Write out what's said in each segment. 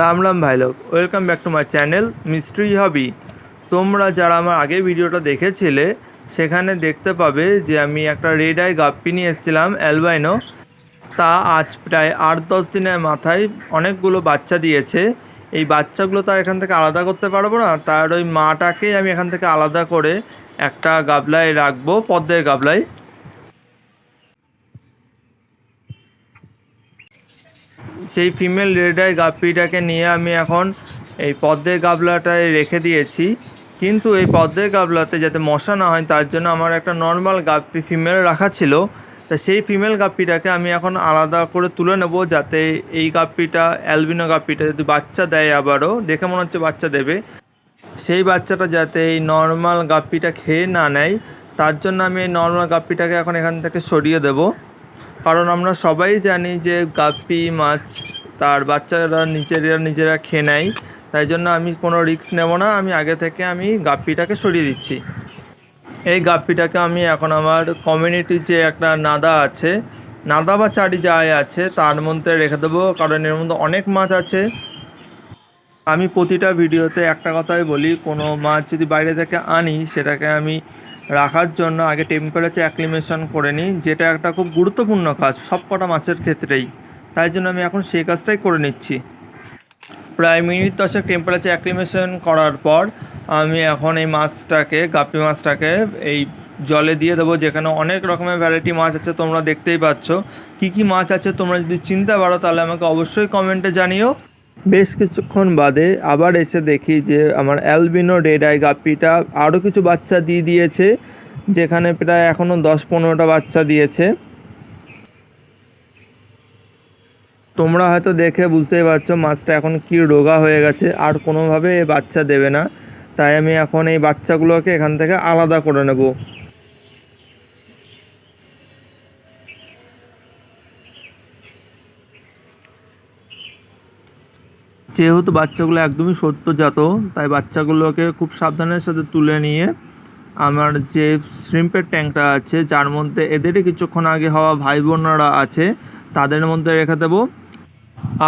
রাম রাম ভাই লোক, welcome back to my channel mystery hobby. তোমরা যারা আমার আগে ভিডিওটা দেখেছিলে, সেখানে দেখতে পাবে যে আমি একটা রেড আই গাপ্পি নিয়ে এসেছিলাম অ্যালবাইনো তা আজ প্রায় আট দশ দিনের মাথায় অনেকগুলো বাচ্চা দিয়েছে। এই বাচ্চাগুলো তো এখান থেকে আলাদা করতে পারব না, তার ওই মাটাকে আমি এখান থেকে আলাদা করে একটা গাবলায় রাখব, পদ্মের গাবলায়। সেই ফিমেল রেড আই গাপ্পিটাকে নিয়ে আমি এখন এই পদ্মের গাবলাটায় রেখে দিয়েছি। কিন্তু এই পদ্মের গাবলাতে যাতে মশা না হয়, তার জন্য আমার একটা নর্মাল গাপ্পি ফিমেল রাখা ছিল। তা সেই ফিমেল গাপ্পিটাকে আমি এখন আলাদা করে তুলে নেব যাতে এই গাপ্পিটা অ্যালবিনো গাপ্পিটা যদি বাচ্চা দেয় আবারও, দেখে মনে হচ্ছে বাচ্চা দেবে। সেই বাচ্চাটা যাতে এই নর্মাল গাপ্পিটা খেয়ে না নেয়, তার জন্য আমি এই নর্মাল গাপ্পিটাকে এখন এখান থেকে সরিয়ে দেব। কারণ আমরা সবাই জানি যে গাপ্পি, মাছ, তার বাচ্চারা নিজেরা নিজেরা খেয়ে নেয়। তাই জন্য আমি কোনো রিস্ক নেব না, আমি আগে থেকে আমি গাপ্পিটাকে সরিয়ে দিচ্ছি। এই গাপ্পিটাকে আমি এখন আমার কমিউনিটি যে একটা নাদা আছে, নাদা বা চারি যাই আছে, তার মধ্যে রেখে দেবো, কারণ এর মধ্যে অনেক মাছ আছে। আমি প্রতিটা ভিডিওতে একটা কথাই বলি, কোনো মাছ যদি বাইরে থেকে আনি, সেটাকে আমি রাখার জন্য আগে টেম্পারেচার অ্যাক্লিমেশন করে নিই যেটা একটা খুব গুরুত্বপূর্ণ কাজ সব কটা মাছের ক্ষেত্রেই। তাই জন্য আমি এখন সেই কাজটাই করে নিচ্ছি। প্রায় মিনিট দশেক টেম্পারেচার অ্যাক্লিমেশন করার পর আমি এখন এই মাছটাকে, গাপ্পি মাছটাকে এই জলে দিয়ে দেবো, যেখানে অনেক রকমের ভ্যারাইটি মাছ আছে, তোমরা দেখতেই পাচ্ছ। কি কি মাছ আছে, তোমরা যদি চিনতে পারো, তাহলে আমাকে অবশ্যই কমেন্টে জানিও। বেশ কিছুক্ষণ বাদে আবার এসে দেখি যে আমার অ্যালবিনো রেড আই আরও কিছু বাচ্চা দিয়ে দিয়েছে, যেখানে প্রায় এখনও দশ পনেরোটা বাচ্চা দিয়েছে। তোমরা হয়তো দেখে বুঝতেই পারছ মাছটা এখন কি রোগা হয়ে গেছে, আর কোনোভাবে বাচ্চা দেবে না। তাই আমি এখন এই বাচ্চাগুলোকে এখান থেকে আলাদা করে নেব। যেহেতু বাচ্চাগুলো একদমই সদ্যজাত, তাই বাচ্চাগুলোকে খুব সাবধানের সাথে তুলে নিয়ে আমার যে শ্রিম্পের ট্যাঙ্কটা আছে, যার মধ্যে এদেরই কিছুক্ষণ আগে হওয়া ভাই বোনরা আছে, তাদের মধ্যে রেখে দেবো।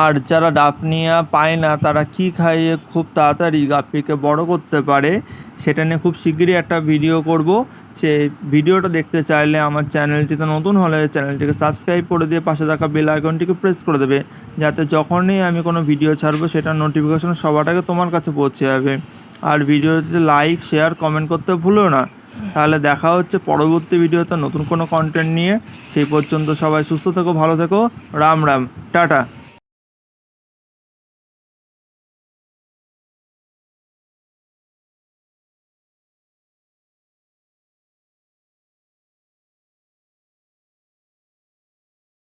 আর যারা ডাফনিয়া পায় না, তারা কি খাইয়ে খুব তাড়াতাড়ি গাপ্পিকে বড় করতে পারে, সেটা নিয়ে খুব শিগগিরই একটা ভিডিও করব। সে ভিডিওটা দেখতে চাইলে আমার চ্যানেলটিতে নতুন হলে চ্যানেলটিকে সাবস্ক্রাইব করে দিয়ে পাশে থাকা বেল আইকনটিকে প্রেস করে দেবে, যাতে যখনই আমি কোনো ভিডিও ছাড়বো সেটার নোটিফিকেশন আগে তোমার কাছে পৌঁছে যাবে। আর ভিডিওতে লাইক, শেয়ার, কমেন্ট করতে ভুলো না। তাহলে দেখা হচ্ছে পরবর্তী ভিডিওতে নতুন কোনো কন্টেন্ট নিয়ে। সেই পর্যন্ত সবাই সুস্থ থেকো, ভালো থেকো। রাম রাম। টাটা।